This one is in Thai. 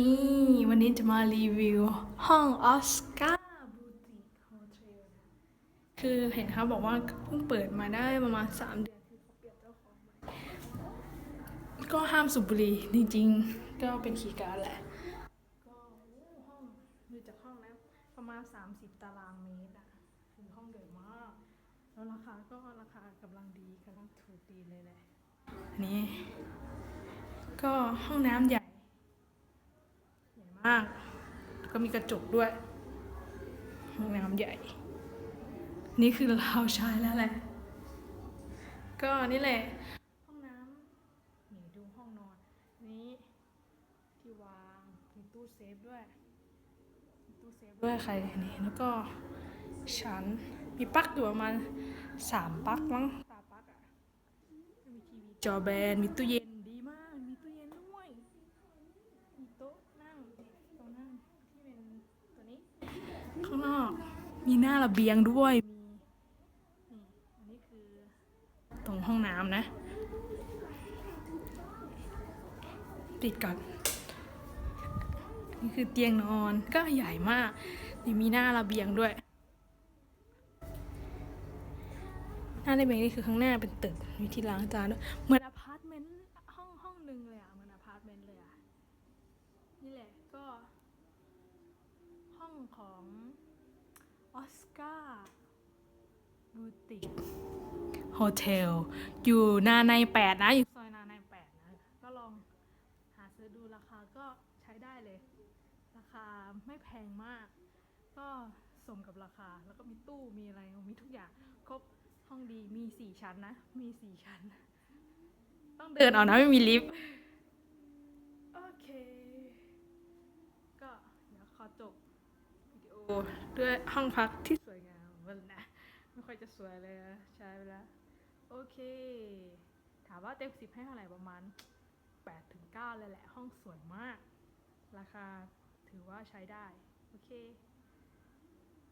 นี่ วันนี้จะมารีวิวห้องออสการ์บูติกโฮเทลคือเห็นเขาบอกว่าเพิ่งเปิดมาได้ประมาณ 3 เดือนคือเขาเปลี่ยนเจ้าของใหม่ก็ห้ามสูบบุหรี่จริงๆ ก็เป็นขีย์การดแหละ ก็ห้องดูจากห้องแล้วประมาณ 30 ตารางเมตรอะคือห้องใหญ่มาก แล้วราคาก็ราคากำลังดีกำลังถูกดีเลยแหละอันนี้ก็ห้องน้ำใหญ่ใหญ่ มากแล้วก็มีกระจกด้วยห้องน้ำใหญ่ นี่คือเราใช้แล้วแหละ ก็นี่แหละ ห้องน้ำนี่ดูห้องนอน นี้ที่วางมีตู้เซฟด้วยมีตู้เซฟด้วยใครนี่แล้วก็ชั้นมีปลั๊กอยู่ประมาณสามปลั๊กมั้งสามปลั๊กอะมีทีวีจอแบนมีตู้เย็นดีมาก มีตู้เย็นด้วย มีโต๊ะนั่งโต๊ะนั่งที่เป็นตัวนี้ ข้างนอก มีหน้าระเบียงด้วยมีนี่อันนี้คือตรงห้องน้ำนะ ติดกันนี่คือเตียงนอนก็ใหญ่มากนี่มีหน้าระเบียงด้วย หน้าระเบียงนี่คือข้างหน้าเป็นตึกมีที่ล้างจานด้วยเหมือนอพาร์ตเมนต์ห้องห้องหนึ่งเลยอะเหมือนอพาร์ตเมนต์เลยอะนี่แหละก็ ห้องของ ออสการ์บูติกโฮเทลอยู่นาในแปดนะ อยู่ซอยนาในแปดนะ ก็ลองหาซื้อดูราคาก็ใช้ได้เลย ราคาไม่แพงมาก ก็สมกับราคาแล้วก็มีตู้มีอะไรมีทุกอย่าง ครบห้องดีมีสี่ชั้นนะ มีสี่ชั้น ต้องเดินเอานะไม่มีลิฟต์ โอเค ก็เดี๋ยวขอจบวิดี โอด้วยห้องพักที่สวยงามวันนะไม่ค่อยจะสวยเลยใช้ไปแล้วโอเค ถามว่าเต็มสิบให้เท่าไหร่ประมาณ8ถึง9เลยแหละห้องสวยมาก ราคาถือว่าใช้ได้ โอเค